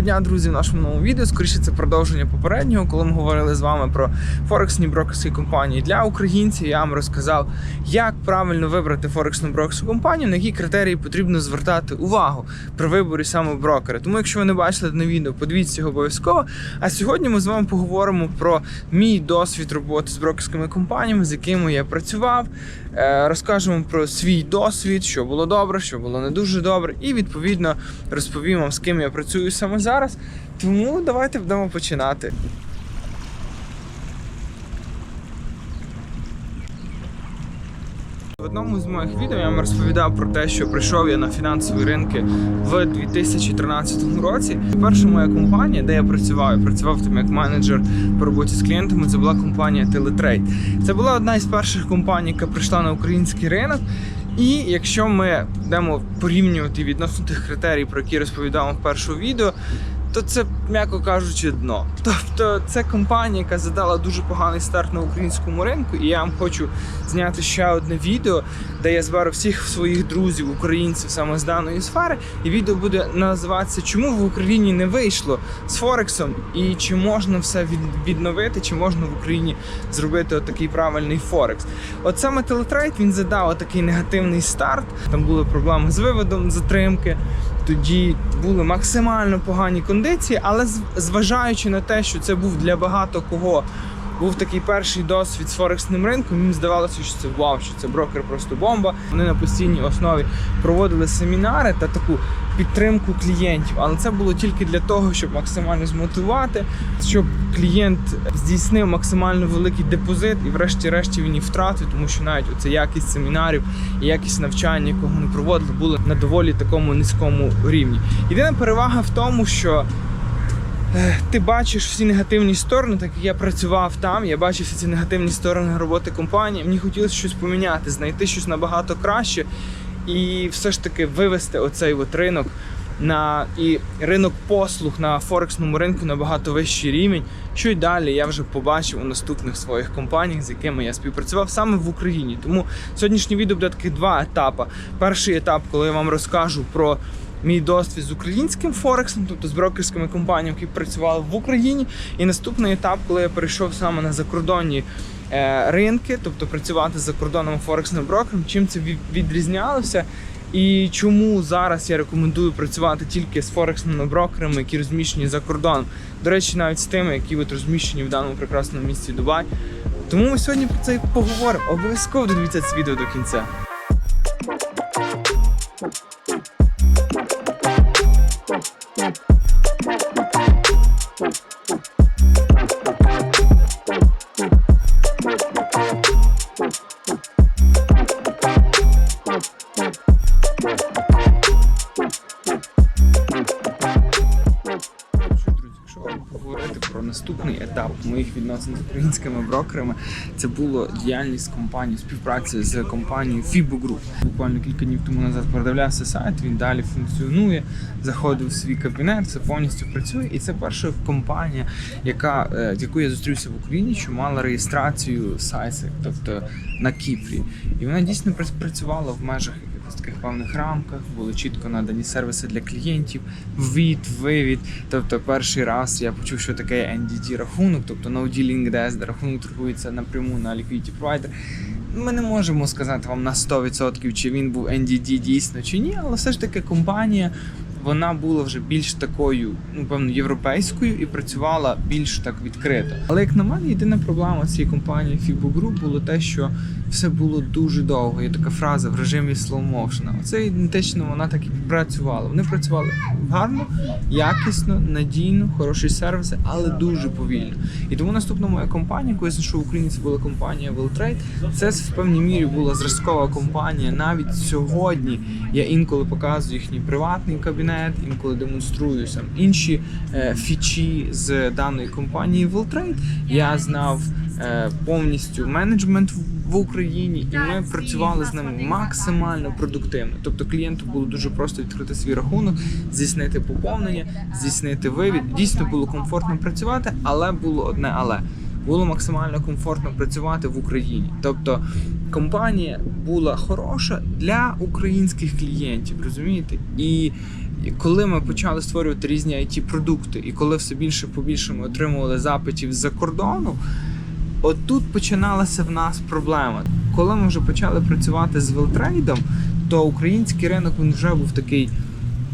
Доброго дня, друзі, в нашому новому відео. Скоріше це продовження попереднього, коли ми говорили з вами про форексні брокерські компанії для українців. Я вам розказав, як правильно вибрати форексну брокерську компанію, на які критерії потрібно звертати увагу при виборі саме брокера. Тому, якщо ви не бачили дане відео, подивіться його обов'язково. А сьогодні ми з вами поговоримо про мій досвід роботи з брокерськими компаніями, з якими я працював. Е, Розкажемо про свій досвід, що було добре, що було не дуже добре, і відповідно розповім вам, з ким я працюю саме зараз. Тому давайте будемо починати. В одному з моїх відео я вам розповідав про те, що прийшов я на фінансові ринки в 2013 році. Перша моя компанія, де я працював, працював там як менеджер по роботі з клієнтами. Це була компанія Teletrade. Це була одна із перших компаній, яка прийшла на український ринок. І якщо ми будемо порівнювати відносно тих критерій, про які розповідав в першому відео, то це, м'яко кажучи, дно. Тобто це компанія, яка задала дуже поганий старт на українському ринку, і я вам хочу зняти ще одне відео, де я зберу всіх своїх друзів, українців саме з даної сфери. І відео буде називатися Чому в Україні не вийшло з Форексом і чи можна все відновити, чи можна в Україні зробити отакий правильний Форекс. От саме Телетрейд він задав такий негативний старт. Там були проблеми з виводом затримки. Тоді були максимально погані кондиції, але зважаючи на те, що це був для багато кого був такий перший досвід з форексним ринком, їм здавалося, що це вау, що це брокер просто бомба. Вони на постійній основі проводили семінари та таку підтримку клієнтів. Але це було тільки для того, щоб максимально змотивувати, щоб клієнт здійснив максимально великий депозит і, врешті-решті, він їх втратив, тому що навіть оця якість семінарів і якість навчання, якого вони проводили, були на доволі такому низькому рівні. Єдина перевага в тому, що Е, ти бачиш всі негативні сторони, так як я працював там, я бачив всі ці негативні сторони роботи компанії. Мені хотілося щось поміняти, знайти щось набагато краще і все ж таки вивести оцей от ринок на і ринок послуг на форексному ринку набагато вищий рівень. Що й далі я вже побачив у наступних своїх компаніях, з якими я співпрацював саме в Україні. Тому сьогоднішнє відео буде таких два етапи. Перший етап, коли я вам розкажу про мій досвід з українським Форексом, тобто з брокерськими компаніями, які працювали в Україні. І наступний етап, коли я перейшов саме на закордонні е, ринки, тобто працювати з закордонним форексним брокером, чим це відрізнялося. І чому зараз я рекомендую працювати тільки з форексними брокерами, які розміщені за кордоном. До речі, навіть з тими, які от розміщені в даному прекрасному місті Дубай. Тому ми сьогодні про це і поговоримо. Обов'язково дивіться це відео до кінця. Про наступний етап моїх відносин з українськими брокерами, це було діяльність компанії, співпраця з компанією FIBO Group. Буквально кілька днів тому назад передивлявся сайт, він далі функціонує, заходив в свій кабінет, все повністю працює. І це перша компанія, яка, яку з якою я зустрівся в Україні, що мала реєстрацію сайсу, тобто на Кіпрі. І вона дійсно пра- працювала в межах якихось таких певних рамках, були чітко надані сервіси для клієнтів, ввід, вивід. Тобто, перший раз я почув, що таке NDD рахунок, тобто No Dealing Desk, рахунок торгується напряму на liquidity provider. Ми не можемо сказати вам на 100% чи він був NDD дійсно чи ні, але все ж таки компанія. Вона була вже більш такою, ну певно, європейською і працювала більш так відкрито. Але як на мене, єдина проблема цієї компанії FIBO Group було те, що все було дуже довго. Є така фраза в режимі motion. Оце ідентично вона так і працювала. Вони працювали гарно, якісно, надійно, хороші сервіси, але дуже повільно. І тому наступна моя компанія, яку я знайшов в Україні, це була компанія Welltrade. Це в певній мірі була зразкова компанія. Навіть сьогодні я інколи показую їхній приватний кабінет, інколи демонструю сам інші е, фічі з даної компанії Welltrade. Я знав е, повністю менеджмент в Україні, і ми працювали з ними максимально продуктивно. Тобто клієнту було дуже просто відкрити свій рахунок, здійснити поповнення, здійснити вивід. Дійсно було комфортно працювати, але було одне але. Було максимально комфортно працювати в Україні. Тобто компанія була хороша для українських клієнтів, розумієте? І коли ми почали створювати різні it продукти і коли все більше побільше ми отримували запитів з-за кордону, отут починалася в нас проблема. Коли ми вже почали працювати з велтрейдом, то український ринок він вже був такий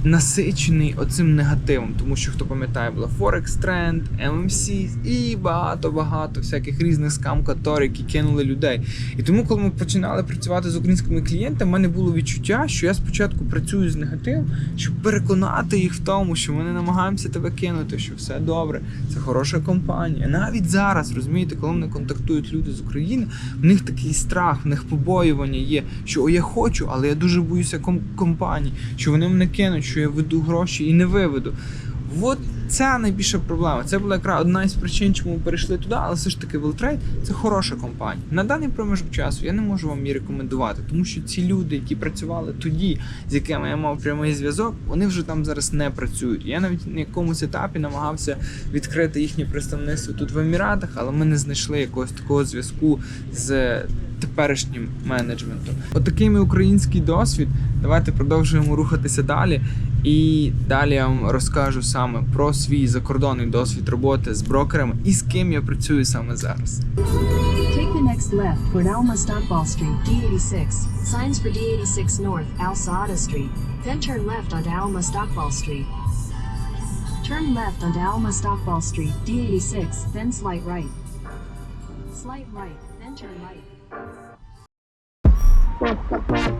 насичений оцим негативом, тому що хто пам'ятає, була Forex Trend, MMC і багато-багато всяких різних скам-катор, які кинули людей. І тому, коли ми починали працювати з українськими клієнтами, в мене було відчуття, що я спочатку працюю з негативом, щоб переконати їх в тому, що ми не намагаємося тебе кинути, що все добре, це хороша компанія. Навіть зараз, розумієте, коли мене контактують люди з України, в них такий страх, в них побоювання є, що о, я хочу, але я дуже боюся ком- компаній, що вони мене кинуть, що я веду гроші і не виведу. От це найбільша проблема. Це була якраз одна із причин, чому ми перейшли туди, але все ж таки Велтрейд це хороша компанія. На даний проміжок часу я не можу вам її рекомендувати, тому що ці люди, які працювали тоді, з якими я мав прямий зв'язок, вони вже там зараз не працюють. Я навіть на якомусь етапі намагався відкрити їхнє представництво тут в Еміратах, але ми не знайшли якогось такого зв'язку з теперішнім менеджментом. Отакий ми український досвід. Давайте продовжуємо рухатися далі. І далі вам розкажу саме про свій закордонний досвід роботи з брокерами і з ким я працюю саме зараз. Take the next left toward Al Mustaqbal Street, D86. Signs for D86 North, Al Saada Street. Al Mustaqbal Street. Turn left onto Al Mustaqbal Street, D86, then slight right. Slight right, then turn right. Thank you.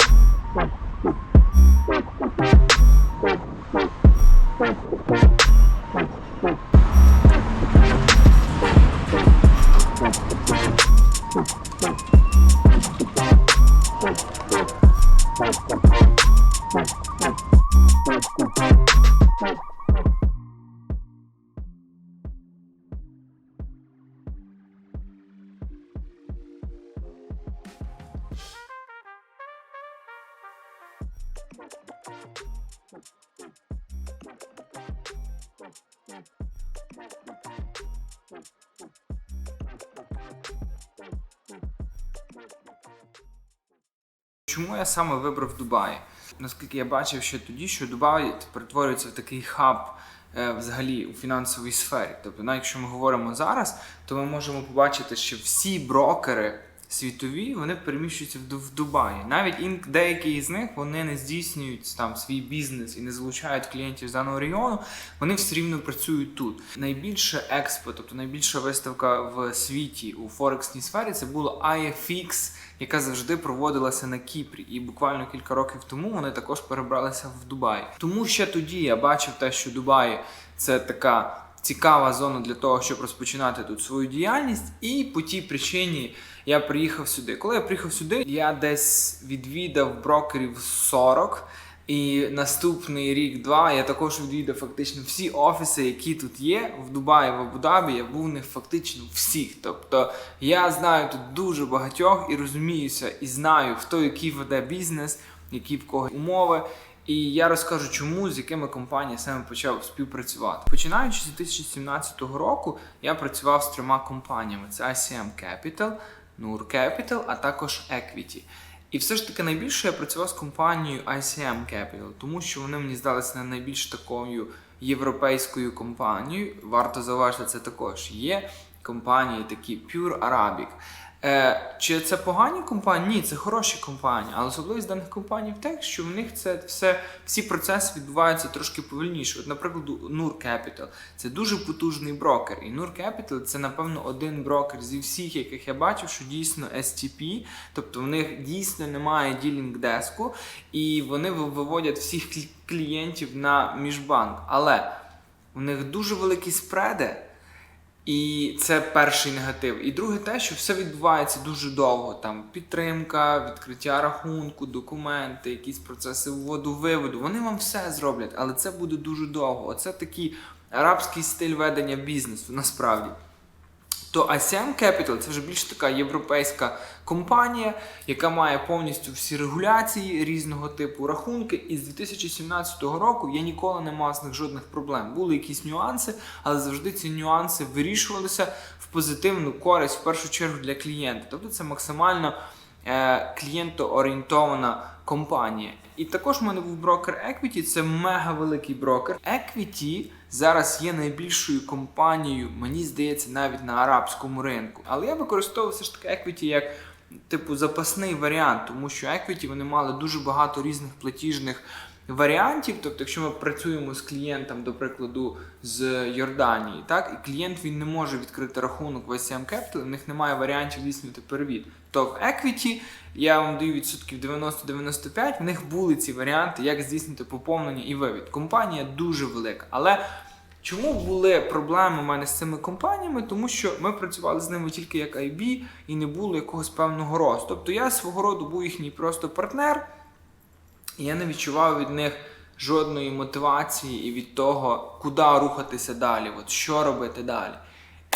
Чому я саме вибрав Дубай? Наскільки я бачив ще тоді, що Дубай перетворюється в такий хаб е, взагалі у фінансовій сфері. Тобто, навіть якщо ми говоримо зараз, то ми можемо побачити, що всі брокери світові вони переміщуються в, Дубаї. Навіть ін, деякі з них вони не здійснюють там свій бізнес і не залучають клієнтів з даного регіону. Вони все рівно працюють тут. Найбільше експо, тобто найбільша виставка в світі у форексній сфері, це було IFX, яка завжди проводилася на Кіпрі. І буквально кілька років тому вони також перебралися в Дубай. Тому ще тоді я бачив те, що Дубай це така. Цікава зона для того, щоб розпочинати тут свою діяльність, і по тій причині я приїхав сюди. Коли я приїхав сюди, я десь відвідав брокерів 40. І наступний рік-два я також відвідав фактично всі офіси, які тут є в Дубаї, в Абу-Дабі. Я був в них фактично всіх. Тобто я знаю тут дуже багатьох і розуміюся, і знаю, хто який веде бізнес, які в кого умови. І я розкажу, чому з якими компаніями саме почав співпрацювати. Починаючи з 2017 року, я працював з трьома компаніями: це ICM Capital, Nur Capital, а також Equity. І все ж таки найбільше я працював з компанією ICM Capital, тому що вони мені здалися найбільш такою європейською компанією. Варто зауважити, це також є компанії такі Pure Arabic. Е, чи це погані компанії? Ні, це хороші компанії, але особливість даних компаній в те, що в них це все, всі процеси відбуваються трошки повільніше. От, наприклад, Nur Capital це дуже потужний брокер. І Nur Capital це, напевно, один брокер зі всіх, яких я бачив, що дійсно STP, тобто в них дійсно немає ділінг деску, і вони виводять всіх клієнтів на міжбанк. Але у них дуже великі спреди. І це перший негатив. І друге, те, що все відбувається дуже довго. Там підтримка, відкриття рахунку, документи, якісь процеси вводу виводу. Вони вам все зроблять, але це буде дуже довго. Оце такий арабський стиль ведення бізнесу насправді. То ICM Capital це вже більш така європейська компанія, яка має повністю всі регуляції різного типу рахунки. І з 2017 року я ніколи не мав з них жодних проблем. Були якісь нюанси, але завжди ці нюанси вирішувалися в позитивну користь, в першу чергу для клієнта. Тобто це максимально е, клієнтоорієнтована компанія. І також в мене був брокер Equity, це мега великий брокер. Equity зараз є найбільшою компанією, мені здається, навіть на арабському ринку. Але я використовував все ж таки Equity як типу запасний варіант, тому що Equity вони мали дуже багато різних платіжних варіантів. Тобто, якщо ми працюємо з клієнтом, до прикладу, з Йорданії, так і клієнт він не може відкрити рахунок в ICM Capital, в них немає варіантів здійснювати перевід. То в Equity я вам даю відсотків 90-95, в них були ці варіанти, як здійснити поповнення і вивід. Компанія дуже велика, але Чому були проблеми у мене з цими компаніями? Тому що ми працювали з ними тільки як IB і не було якогось певного росту. Тобто я свого роду був їхній просто партнер, і я не відчував від них жодної мотивації і від того, куди рухатися далі, от що робити далі.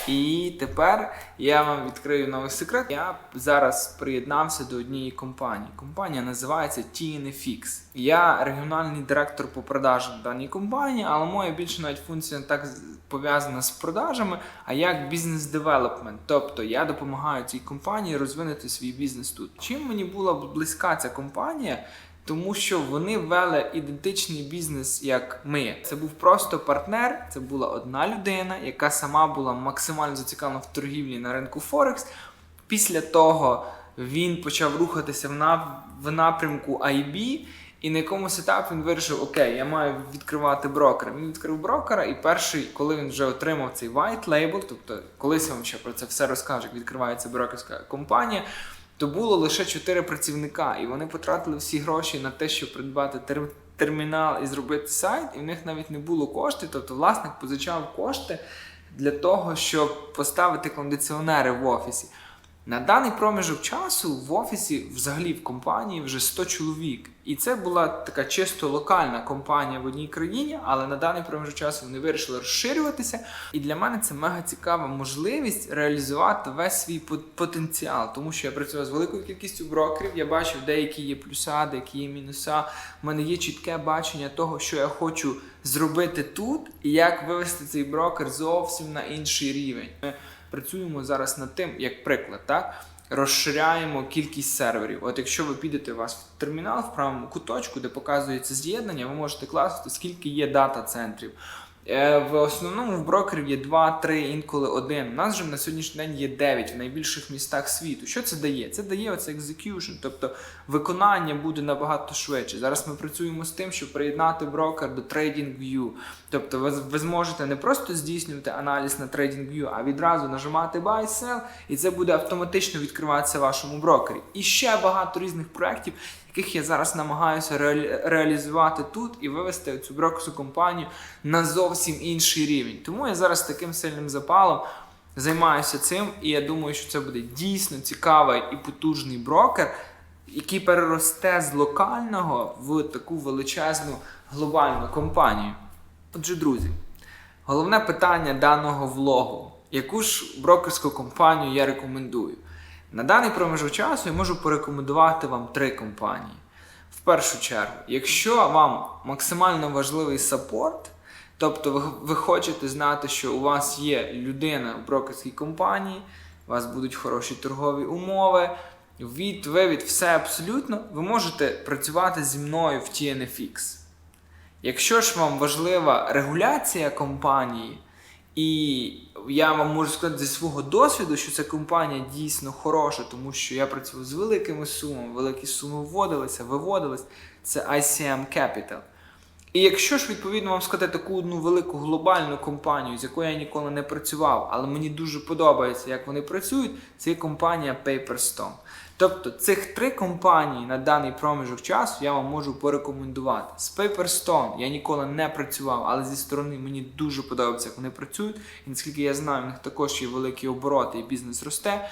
І тепер я вам відкрию новий секрет. Я зараз приєднався до однієї компанії. Компанія називається TNFX. Я регіональний директор по продажам даній компанії, але моя більше навіть функція не так пов'язана з продажами, а як бізнес-девелопмент. Тобто я допомагаю цій компанії розвинути свій бізнес тут. Чим мені була близька ця компанія? Тому що вони вели ідентичний бізнес, як ми. Це був просто партнер, це була одна людина, яка сама була максимально зацікавлена в торгівлі на ринку Форекс. Після того він почав рухатися в, нап- в напрямку IB, і на якомусь етапі він вирішив: Окей, я маю відкривати брокера. Він відкрив брокера, і перший, коли він вже отримав цей white label, тобто колись вам ще про це все розкажу, як відкривається брокерська компанія то було лише 4 працівника, і вони потратили всі гроші на те, щоб придбати тер- термінал і зробити сайт, і в них навіть не було коштів. Тобто власник позичав кошти для того, щоб поставити кондиціонери в офісі. На даний проміжок часу в офісі, взагалі в компанії, вже 100 чоловік. І це була така чисто локальна компанія в одній країні, але на даний проміжок часу вони вирішили розширюватися. І для мене це мега цікава можливість реалізувати весь свій потенціал, тому що я працював з великою кількістю брокерів. Я бачив, деякі є плюса, деякі є мінуса. У мене є чітке бачення того, що я хочу зробити тут, і як вивести цей брокер зовсім на інший рівень. Працюємо зараз над тим, як приклад, так? Розширяємо кількість серверів. От якщо ви підете у вас в термінал в правому куточку, де показується з'єднання, ви можете класти, скільки є дата-центрів. Е, В основному в брокерів є 2, 3, інколи один. У нас же на сьогоднішній день є 9 в найбільших містах світу. Що це дає? Це дає оце execution, тобто виконання буде набагато швидше. Зараз ми працюємо з тим, щоб приєднати брокер до TradingView. Тобто ви, ви зможете не просто здійснювати аналіз на TradingView, а відразу нажимати Buy, Sell, і це буде автоматично відкриватися вашому брокері. І ще багато різних проєктів, яких я зараз намагаюся реалі- реалізувати тут і вивести цю брокерську компанію на зовсім інший рівень. Тому я зараз таким сильним запалом займаюся цим, і я думаю, що це буде дійсно цікавий і потужний брокер, який переросте з локального в таку величезну глобальну компанію. Отже, друзі, головне питання даного влогу: яку ж брокерську компанію я рекомендую? На даний проміжок часу я можу порекомендувати вам три компанії. В першу чергу, якщо вам максимально важливий саппорт, тобто ви, ви хочете знати, що у вас є людина в брокерській компанії, у вас будуть хороші торгові умови, від, вивід, все абсолютно, ви можете працювати зі мною в TNFX. Якщо ж вам важлива регуляція компанії, і я вам можу сказати зі свого досвіду, що ця компанія дійсно хороша, тому що я працював з великими сумами, великі суми вводилися, виводились. Це ICM Capital. І якщо ж відповідно вам сказати таку одну велику глобальну компанію, з якою я ніколи не працював, але мені дуже подобається, як вони працюють, це є компанія Paperstone. Тобто цих три компанії на даний проміжок часу я вам можу порекомендувати. З Paperstone я ніколи не працював, але зі сторони мені дуже подобається, як вони працюють. І наскільки я знаю, в них також є великі обороти і бізнес росте.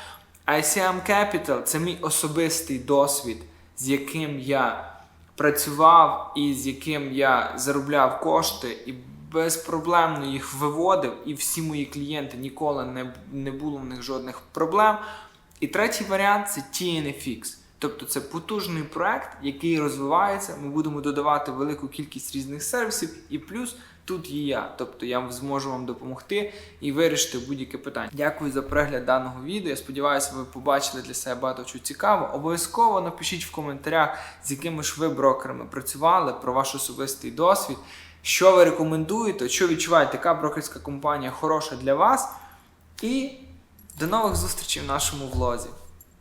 ICM Capital це мій особистий досвід, з яким я працював і з яким я заробляв кошти і безпроблемно їх виводив, і всі мої клієнти ніколи не, не було в них жодних проблем. І третій варіант це TNFX. Тобто це потужний проект, який розвивається. Ми будемо додавати велику кількість різних сервісів, і плюс тут є я. Тобто я зможу вам допомогти і вирішити будь-яке питання. Дякую за перегляд даного відео. Я сподіваюся, ви побачили для себе багато чого цікавого. Обов'язково напишіть в коментарях, з якими ж ви брокерами працювали, про ваш особистий досвід. Що ви рекомендуєте, що відчуваєте, яка брокерська компанія хороша для вас. І до нових зустрічей в нашому влозі.